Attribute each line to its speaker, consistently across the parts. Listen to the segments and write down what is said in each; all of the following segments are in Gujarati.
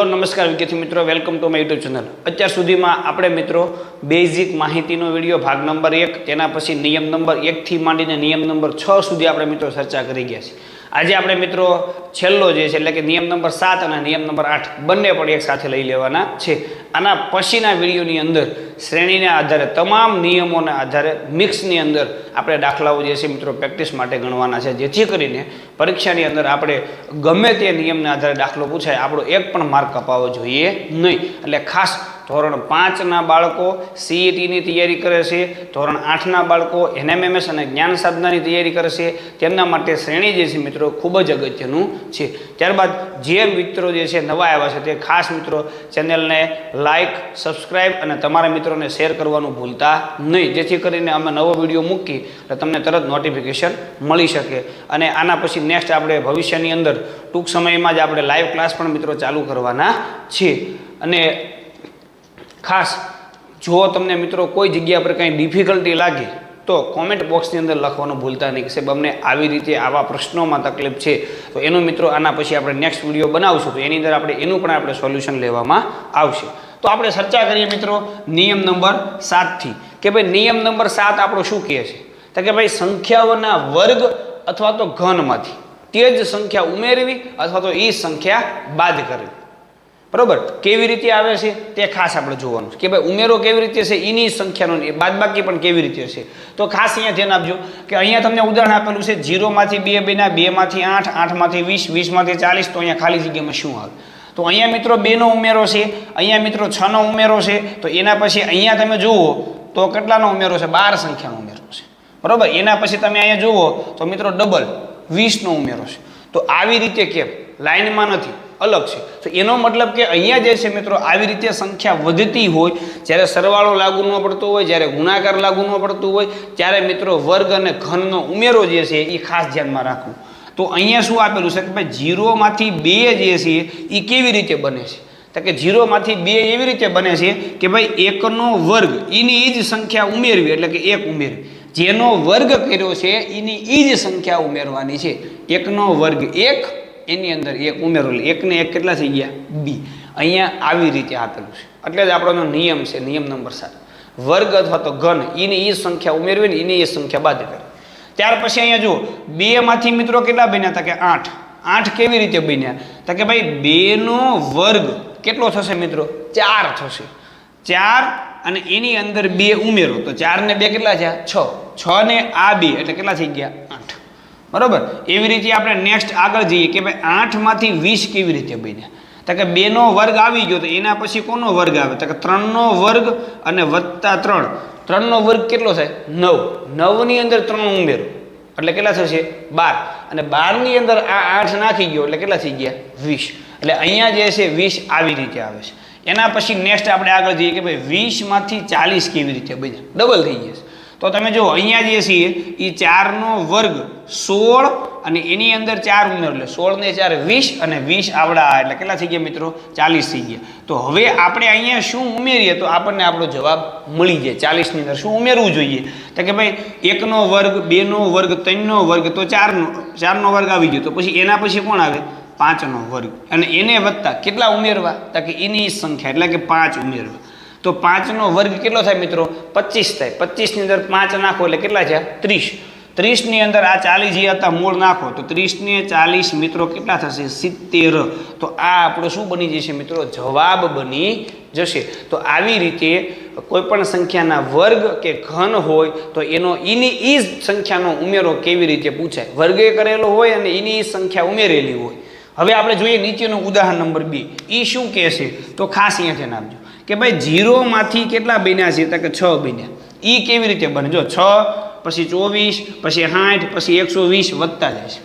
Speaker 1: હેલો, નમસ્કાર વિદ્યાર્થી મિત્રો. Welcome to my YouTube channel અત્યાર સુધીમાં આપણે મિત્રો બેઝિક માહિતીનો વીડિયો ભાગ નંબર એક, તેના પછી નિયમ નંબર એકથી માંડીને નિયમ નંબર છ સુધી આપણે મિત્રો ચર્ચા કરી ગયા છીએ. આજે આપણે મિત્રો છેલ્લો જે છે, એટલે કે નિયમ નંબર સાત અને નિયમ નંબર આઠ બંને પણ એક સાથે લઈ લેવાના છે. આના પછીના વિડીયોની અંદર, શ્રેણીના આધારે, તમામ નિયમોના આધારે, મિક્સની અંદર આપણે દાખલાઓ જે છે, મિત્રો, પ્રેક્ટિસ માટે ગણવાના છે. જેથી કરીને પરીક્ષાની અંદર આપણે ગમે તે નિયમના આધારે દાખલો પૂછાય, આપણો એક પણ માર્ક કપાવવો જોઈએ નહીં. એટલે ખાસ ધોરણ પાંચના બાળકો સીઈટીની તૈયારી કરે છે. ધોરણ આઠના બાળકો એનએમએમએસ અને જ્ઞાન સાધનાની તૈયારી કરે છે. તેમના માટે શ્રેણી જે છે મિત્રો, ખૂબ જ અગત્યનું છે. ત્યારબાદ જે મિત્રો જે છે નવા આવ્યા છે તે ખાસ મિત્રો, ચેનલને લાઇક સબસ્ક્રાઇબ અને તમારા મિત્રોને શેર કરવાનું ભૂલતા નહીં. જેથી કરીને અમે નવો વીડિયો મૂકી એટલે તમને તરત નોટિફિકેશન મળી શકે. અને આના પછી નેક્સ્ટ આપણે ભવિષ્યની અંદર ટૂંક સમયમાં જ આપણે લાઈવ ક્લાસ પણ મિત્રો ચાલુ કરવાના છીએ અને ખાસ જો તમને મિત્રો કોઈ જગ્યા પર કંઈ ડિફિકલ્ટી લાગે, તો કોમેન્ટ બોક્સની અંદર લખવાનું ભૂલતા નહીં. કે સાહેબ, અમને આવી રીતે આવા પ્રશ્નોમાં તકલીફ છે, તો એનું મિત્રો આના પછી આપણે નેક્સ્ટ વીડિયો બનાવશું, તો એની અંદર આપણે, એનું પણ આપણે સોલ્યુશન લેવામાં આવશે. તો આપણે ચર્ચા કરીએ મિત્રો નિયમ નંબર સાતથી કે ભાઈ, નિયમ નંબર સાત આપણો શું કહે છે? તો કે ભાઈ, સંખ્યાઓના વર્ગ અથવા તો ઘનમાંથી. તે જ સંખ્યા ઉમેરવી અથવા તો એ સંખ્યા બાદ કરવી. બરોબર? કેવી રીતે આવે છે? તે ખાસ આપણે જોવાનું કે ભાઈ ઉમેરો કેવી રીતે છે? એની સંખ્યાનો એ બાદબાકી પણ કેવી રીતે છે? તો ખાસ અહીંયા ધ્યાન આપજો કે અહીંયા તમને ઉદાહરણ આપેલું છે, જીરોમાંથી બે બેના, બેમાંથી આઠ, આઠમાંથી વીસ, વીસમાંથી ચાલીસ, તો અહીંયા ખાલી જગ્યામાં શું આવે? તો અહીંયા મિત્રો બેનો ઉમેરો છે, અહીંયા મિત્રો છનો ઉમેરો છે, તો એના પછી અહીંયા તમે જુઓ, તો કેટલાનો ઉમેરો છે? બાર સંખ્યાનો ઉમેરો છે. બરાબર? એના પછી તમે અહીંયા જુઓ, તો મિત્રો ડબલ વીસનો ઉમેરો છે. તો આવી રીતે કેમ લાઇનમાં નથી. અલગ છે. તો એનો મતલબ કે અહીંયા જે છે મિત્રો, આવી રીતે સંખ્યા વધતી હોય, જ્યારે સરવાળો લાગુ ન પડતો હોય, જ્યારે ગુણાકાર લાગુ ન પડતું હોય, ત્યારે મિત્રો વર્ગ અને ઘનનો ઉમેરો જે છે એ ખાસ ધ્યાનમાં રાખવું. તો અહીંયા શું આપેલું છે કે ભાઈ જીરોમાંથી બે જે છે એ કેવી રીતે બને છે? તો કે જીરોમાંથી બે એવી રીતે બને છે કે ભાઈ એકનો વર્ગ, એની એ જ સંખ્યા ઉમેરવી, એટલે કે એક ઉમેરવી જેનો વર્ગ કર્યો છે, એની એ જ સંખ્યા ઉમેરવાની છે. એકનો વર્ગ એક એની અંદર એક ઉમેરો એકને એક કેટલા થઈ ગયા? બી. અહીંયા આવી રીતે આપેલું છે. એટલે જ આપણો નિયમ છે, નિયમ નંબર સાત. વર્ગ અથવા તો ઘન એની એ સંખ્યા ઉમેરવી ને એની એ સંખ્યા બાદ કરે. ત્યાર પછી અહીંયા જુઓ બેમાંથી મિત્રો કેટલા બન્યા? હતા કે આઠ. આઠ કેવી રીતે બન્યા? તો કે ભાઈ, બેનો વર્ગ કેટલો થશે મિત્રો? ચાર થશે. ચાર અને એની અંદર બે ઉમેરો. તો ચાર ને બે કેટલા થયા? છ. છ ને આ બે, એટલે કેટલા થઈ ગયા? બરોબર? એવી રીતે આપણે નેક્સ્ટ આગળ જઈએ કે ભાઈ આઠમાંથી વીસ કેવી રીતે બન્યા? તો કે બેનો વર્ગ આવી ગયો તો એના પછી કોનો વર્ગ આવે? તો કે ત્રણનો વર્ગ અને વત્તા ત્રણ. ત્રણનો વર્ગ કેટલો થાય? નવ. નવની અંદર ત્રણ ઉમેરો. એટલે કેટલા થશે? બાર. અને બારની અંદર આ આઠ નાખી ગયો એટલે કેટલા થઈ ગયા? વીસ. એટલે અહીંયા જે છે વીસ આવી રીતે આવે છે. એના પછી નેક્સ્ટ આપણે આગળ જઈએ કે ભાઈ વીસમાંથી ચાલીસ કેવી રીતે બન્યા? ડબલ થઈ જશે તો તમે જો અહીંયા જે છીએ એ ચારનો વર્ગ સોળ અને એની અંદર ચાર ઉમેર એટલે સોળ ને ચાર વીસ અને વીસ આવડા, એટલે કેટલા થઈ ગયા મિત્રો? ચાલીસ થઈ ગયા. તો હવે આપણે અહીંયા શું ઉમેરીએ? તો આપણને આપણો જવાબ મળી જાય ચાલીસની અંદર. શું ઉમેરવું જોઈએ? તો કે ભાઈ, એકનો વર્ગ, બેનો વર્ગ, ત્રણનો વર્ગ, તો ચારનો ચારનો વર્ગ આવી ગયો. તો પછી એના પછી કોણ આવે? પાંચનો વર્ગ. અને એને વધતા કેટલા ઉમેરવા? તો કે એની સંખ્યા, એટલે કે પાંચ ઉમેરવા. તો પાંચનો વર્ગ કેટલો થાય મિત્રો? પચીસ થાય. પચીસની અંદર પાંચ નાખો એટલે કેટલા છે ત્રીસ. ત્રીસની અંદર આ ચાલીસ જે હતા મૂળ નાખો. તો ત્રીસને ચાલીસ મિત્રો કેટલા થશે? સિત્તેર. તો આ આપણો શું બની જશે મિત્રો? જવાબ બની જશે. તો આવી રીતે કોઈપણ સંખ્યાના વર્ગ કે ઘન હોય, તો એનો એની જ સંખ્યાનો ઉમેરો કેવી રીતે પૂછાય? વર્ગે કરેલો હોય અને એની સંખ્યા ઉમેરેલી હોય. હવે આપણે જોઈએ નીચેનું ઉદાહરણ નંબર બે. એ શું કહેશે? તો ખાસ અહીંયા ધ્યાન આપજો કે ભાઈ ઝીરોમાંથી કેટલા બન્યા છે? તો કે છ બન્યા. એ કેવી રીતે બને? જો છ, પછી ચોવીસ, પછી સાઠ પછી એકસો વીસ વધતા જાય છે.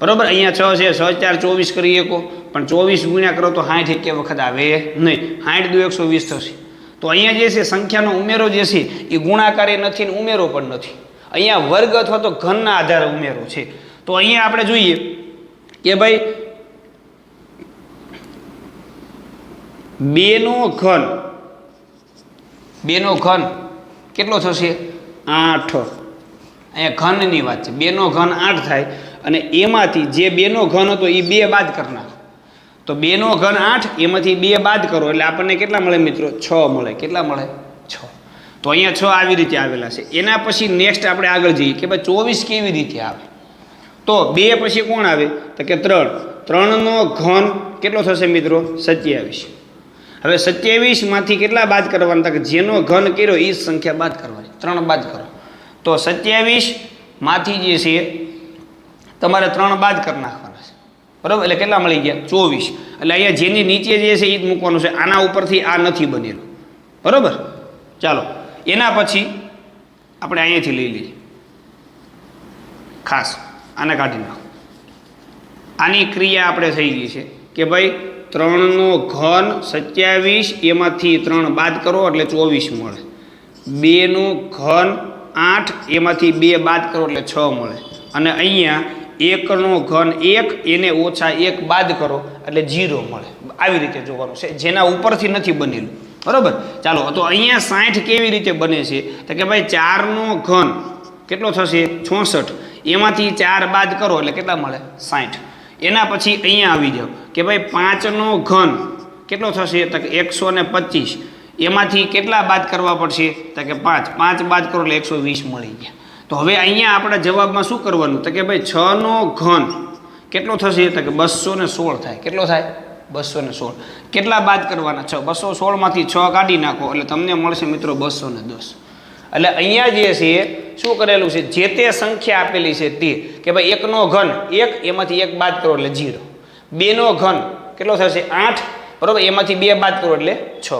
Speaker 1: બરાબર? અહીંયા છ છે, છ ચાર ચોવીસ કરી શકો. પણ ચોવીસ ગુણ્યા કરો તો સાઠ એક વખત આવે નહીં. સાઠ દુ એકસો વીસ થશે. તો અહીંયા જે છે, સંખ્યાનો ઉમેરો જે છે એ ગુણાકારે નથી ને ઉમેરો પણ નથી. અહીંયા વર્ગ અથવા તો ઘનના આધારે ઉમેરો છે. તો અહીંયા આપણે જોઈએ કે ભાઈ બેનો ઘન. બેનો ઘન. કેટલો થશે? આઠ. અહીંયા ઘનની વાત છે. બેનો ઘન આઠ થાય અને એમાંથી જે બેનો ઘન હતો એ બે બાદ કરનાર તો બેનો ઘન આઠ એમાંથી બે બાદ કરો. એટલે આપણને કેટલા મળે મિત્રો? છ મળે. કેટલા મળે? છ. તો અહીંયા છ આવી રીતે આવેલા છે. એના પછી નેક્સ્ટ આપણે આગળ જઈએ કે ભાઈ ચોવીસ કેવી રીતે આવે? તો બે પછી કોણ આવે? તો કે ત્રણ. ત્રણનો ઘન કેટલો થશે મિત્રો? સત્યાવીસ. હવે સત્યાવીસમાંથી કેટલા બાદ કરવાના? હતા કે જેનો ઘન કર્યો એ સંખ્યા બાદ કરવાની. ત્રણ બાદ કરો. તો સત્યાવીસમાંથી જે છે, તમારે ત્રણ બાદ કરી નાખવાના છે. બરાબર? એટલે કેટલા મળી ગયા? ચોવીસ. એટલે અહીંયા જેની નીચે જે છે એ જ મૂકવાનું છે. આના ઉપરથી આ નથી બનેલું. બરાબર? ચાલો. એના પછી આપણે અહીંયાથી લઈ લઈએ. ખાસ. આને કાઢી નાખો. આની ક્રિયા આપણે થઈ ગઈ છે. કે ભાઈ ત્રણનો ઘન સત્યાવીસ, એમાંથી ત્રણ બાદ કરો એટલે ચોવીસ મળે. બેનો ઘન આઠ, એમાંથી બે બાદ કરો એટલે છ મળે. અને અહીંયા એકનો ઘન એક, એને ઓછા એક બાદ કરો એટલે જીરો મળે. આવી રીતે જોવાનું છે. જેના ઉપરથી નથી બનેલું. બરાબર? ચાલો, તો અહીંયા સાઠ કેવી રીતે બને છે? તો કે ભાઈ ચારનો ઘન કેટલો થશે? છોસઠ. એમાંથી ચાર બાદ કરો એટલે કેટલા મળે? સાઠ. એના પછી અહીંયા આવી જાઓ. કે ભાઈ પાંચનો ઘન કેટલો થશે? તો કે એકસો ને પચીસ. એમાંથી કેટલા બાદ કરવા પડશે? તો કે પાંચ. પાંચ બાદ કરો એટલે એકસો વીસ મળી ગયા. તો હવે અહીંયા આપણા જવાબમાં શું કરવાનું? તો કે ભાઈ છનો ઘન કેટલો થશે? તો કે બસો ને સોળ થાય. કેટલો થાય? બસો ને સોળ. કેટલા બાદ કરવાના? છ. બસો સોળમાંથી છ કાઢી નાખો એટલે તમને મળશે મિત્રો બસો ને દસ. એટલે અહીંયા જે છે, શું કરેલું છે? જે તે સંખ્યા આપેલી છે તે. કે ભાઈ એકનો ઘન એક, એમાંથી એક બાદ કરો એટલે જીરો બેનો ઘન કેટલો થશે? આઠ. બરાબર? એમાંથી બે બાદ કરો એટલે છ.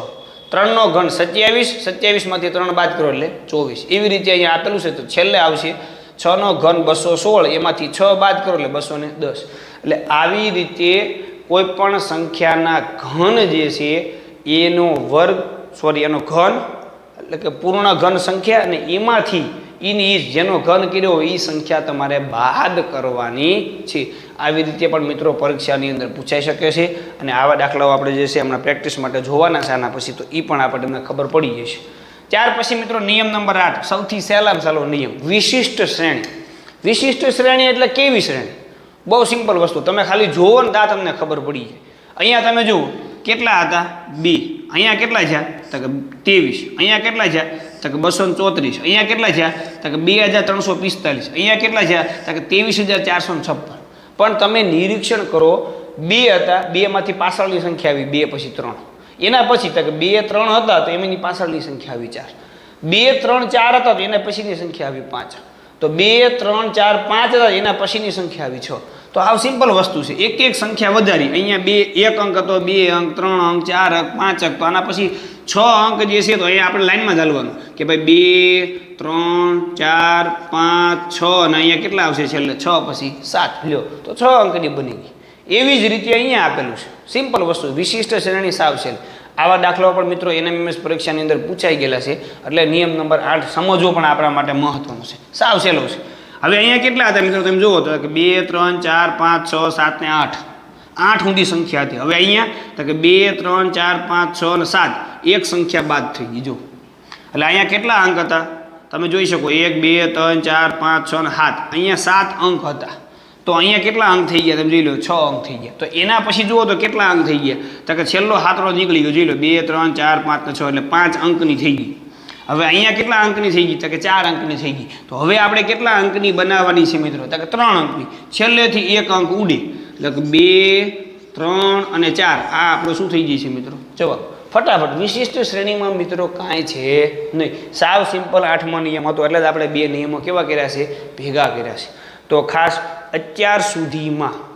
Speaker 1: ત્રણનો ઘન સત્યાવીસ, સત્યાવીસમાંથી ત્રણ બાદ કરો એટલે ચોવીસ. એવી રીતે અહીંયા આપેલું છે, તો છેલ્લે આવશે છનો ઘન બસો સોળ, એમાંથી છ બાદ કરો એટલે બસો ને દસ. એટલે આવી રીતે કોઈ પણ સંખ્યાના ઘન જે છે, એનો વર્ગ સોરી એનો ઘન, એટલે કે પૂર્ણ ઘન સંખ્યા અને એમાંથી એની જેનો ઘન કર્યો એ સંખ્યા તમારે બાદ કરવાની છે. આવી રીતે પણ મિત્રો પરીક્ષાની અંદર પૂછાઈ શકે છે અને આવા દાખલાઓ આપણે જે છે હમણાં પ્રેક્ટિસ માટે જોવાના છે આના પછી તો એ પણ આપણે તમને ખબર પડી જશે. ત્યાર પછી મિત્રો નિયમ નંબર આઠ, સૌથી સહેલામાં સહેલો નિયમ. વિશિષ્ટ શ્રેણી. વિશિષ્ટ શ્રેણી એટલે કેવી શ્રેણી? બહુ સિમ્પલ વસ્તુ. તમે ખાલી જોવો ને ત્યાં તમને ખબર પડી જાય. અહીંયા તમે જુઓ, કેટલા હતા? બે. અહીંયા કેટલા છે તો કે ત્રેવીસ. અહીંયા કેટલા છે તો કે બસો ચોત્રીસ. અહીંયા કેટલા છે તો કે બે હજાર ત્રણસો પિસ્તાલીસ. અહીંયા કેટલા છે તો કે ત્રેવીસ હજાર ચારસો છપ્પન. પણ તમે નિરીક્ષણ કરો, બે હતા, બેમાંથી પાછળની સંખ્યા આવી, બે પછી ત્રણ. એના પછી તો કે બે ત્રણ હતા, તો એમની પાછળની સંખ્યા આવી ચાર. બે ત્રણ ચાર હતા, તો એના પછીની સંખ્યા આવી પાંચ. તો બે ત્રણ ચાર પાંચ હતા, એના પછીની સંખ્યા આવી છ. તો આવ સિમ્પલ વસ્તુ છે. એક એક સંખ્યા વધારી. અહીંયા બે, એક અંક હતો, બે અંક, ત્રણ અંક, ચાર અંક, પાંચ અંક. તો આના પછી છ અંક જે છે તો અહીંયા આપણે લાઇનમાં ચાલવાનું કે ભાઈ બે, ત્રણ, ચાર, પાંચ, છ અને અહીંયા કેટલા આવશે છેલ્લે? છ પછી સાત. લ્યો તો છ અંકની બની ગઈ. એવી જ રીતે અહીંયા આપેલું છે. સિમ્પલ વસ્તુ. વિશિષ્ટ શ્રેણી સાવ છે આવા દાખલાઓ પણ મિત્રો એનએમએમએસ પરીક્ષાની અંદર પૂછાઈ ગયેલા છે. એટલે નિયમ નંબર આઠ સમજવો પણ આપણા માટે મહત્વનો છે. સાવ સહેલો છે. હવે અહીંયા કેટલા હતા મિત્રો? તમે જુઓ તો કે બે, ત્રણ, ચાર, પાંચ, છ, સાત ને આઠ. આઠ ઊંધી સંખ્યા હતી. હવે અહીંયા તો કે બે, ત્રણ, ચાર, પાંચ, છ અને સાત. એક સંખ્યા બાદ થઈ ગઈ જો એટલે અહીંયા કેટલા અંક હતા? તમે જોઈ શકો, એક, બે, ત્રણ, ચાર, પાંચ, છ અને સાત. અહીંયા સાત અંક હતા. તો અહીંયા કેટલા અંક થઈ ગયા? તમે જોઈ લો, છ અંક થઈ ગયા. તો એના પછી જુઓ તો કેટલા અંક થઈ ગયા? તો કે છેલ્લો હાથરો નીકળી ગયો, જોઈ લો. બે, ત્રણ, ચાર, પાંચ ને છ. એટલે પાંચ અંકની થઈ ગઈ. હવે અહીંયા કેટલા અંકની થઈ ગઈ? તો કે ચાર અંકની થઈ ગઈ. તો હવે આપણે કેટલા અંકની બનાવવાની છે મિત્રો? તો કે ત્રણ અંકની. છેલ્લેથી એક અંક ઉડે. એટલે કે બે, ત્રણ અને ચાર. આ આપણો શું થઈ જશે મિત્રો? જવાબ ફટાફટ, વિશિષ્ટ શ્રેણીમાં મિત્રો કાંઈ છે નહીં. સાવ સિમ્પલ આઠમા નિયમ હતો, એટલે જ આપણે બે નિયમો કેવા કર્યા છે? ભેગા કર્યા છે. તો ખાસ અત્યાર સુધીમાં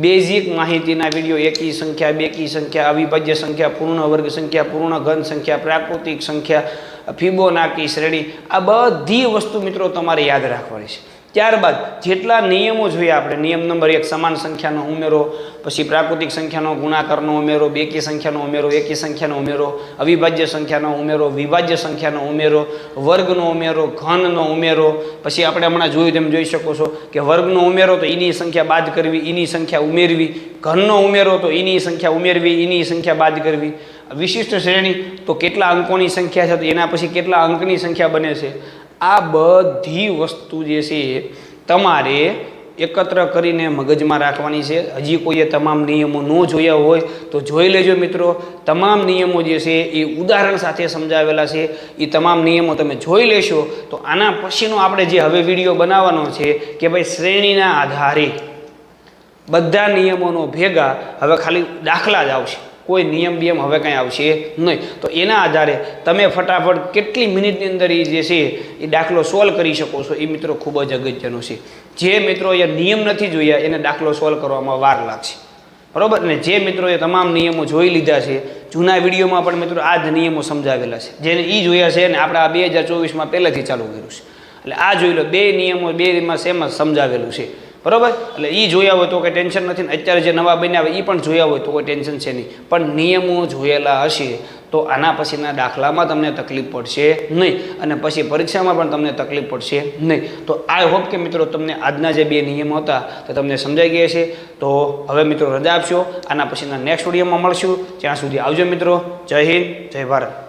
Speaker 1: બેઝિક માહિતીના વીડિયો એકી સંખ્યા, બેકી સંખ્યા, અવિભાજ્ય સંખ્યા, પૂર્ણ વર્ગ સંખ્યા, પૂર્ણ ઘન સંખ્યા, પ્રાકૃતિક સંખ્યા ફિબોનાકી શ્રેણી આ બધી વસ્તુ મિત્રો તમારે યાદ રાખવાની છે. ત્યારબાદ જેટલા નિયમો જોઈએ આપણે, નિયમ નંબર એક, સમાન સંખ્યાનો ઉમેરો, પછી પ્રાકૃતિક સંખ્યાનો ગુણાકારનો ઉમેરો, બેકી સંખ્યાનો ઉમેરો, એકી સંખ્યાનો ઉમેરો, અવિભાજ્ય સંખ્યાનો ઉમેરો, વિભાજ્ય સંખ્યાનો ઉમેરો, વર્ગનો ઉમેરો, ઘનનો ઉમેરો. પછી આપણે હમણાં જોયું તેમ જોઈ શકો છો કે વર્ગનો ઉમેરો તો એની સંખ્યા બાદ કરવી, એની સંખ્યા ઉમેરવી. ઘનનો ઉમેરો તો એની સંખ્યા ઉમેરવી, એની સંખ્યા બાદ કરવી. વિશિષ્ટ શ્રેણી તો કેટલા અંકોની સંખ્યા છે, તો એના પછી કેટલા અંકની સંખ્યા બને છે? આ બધી વસ્તુ જે છે, તમારે એકત્ર કરીને મગજમાં રાખવાની છે. હજી કોઈએ તમામ નિયમો ન જોયા હોય તો જોઈ લેજો મિત્રો. તમામ નિયમો જે છે, એ ઉદાહરણ સાથે સમજાવેલા છે. એ તમામ નિયમો તમે જોઈ લેશો તો આના પછીનો આપણે જે હવે વીડિયો બનાવવાનો છે કે ભાઈ શ્રેણીના આધારે બધા નિયમોનો ભેગા હવે ખાલી દાખલા જ આવશે. કોઈ નિયમ બિયમ હવે કંઈ આવશે નહીં. તો એના આધારે તમે ફટાફટ કેટલી મિનિટની અંદર એ જે છે એ દાખલો સોલ્વ કરી શકો છો એ મિત્રો ખૂબ જ અગત્યનો છે. જે મિત્રો એ નિયમ નથી જોયા, એને દાખલો સોલ્વ કરવામાં વાર લાગશે. બરોબર? ને જે મિત્રોએ તમામ નિયમો જોઈ લીધા છે, જૂના વિડીયોમાં પણ મિત્રો આ જ નિયમો સમજાવેલા છે. જેને એ જોયા છે ને આપણે આ બે હજાર ચોવીસમાં પહેલેથી ચાલુ કર્યું છે. એટલે આ જોઈ લો, બે નિયમો બે માં સેમ જ સમજાવેલું છે. બરોબર? એટલે એ જોયા હોય તો કોઈ ટેન્શન નથી ને અત્યારે જે નવા બન્યા એ પણ જોયા હોય તો કોઈ ટેન્શન છે નહીં. પણ નિયમો જોયેલા હશે તો આના પછીના દાખલામાં તમને તકલીફ પડશે નહીં. અને પછી પરીક્ષામાં પણ તમને તકલીફ પડશે નહીં. તો આઈ હોપ કે મિત્રો તમને આજના જે બે નિયમો હતા તે તમને સમજાઈ ગયા છે તો હવે મિત્રો રજા આપશો. આના પછીના નેક્સ્ટ વિડીયોમાં મળશું. ત્યાં સુધી આવજો મિત્રો. જય હિન્દ, જય ભારત.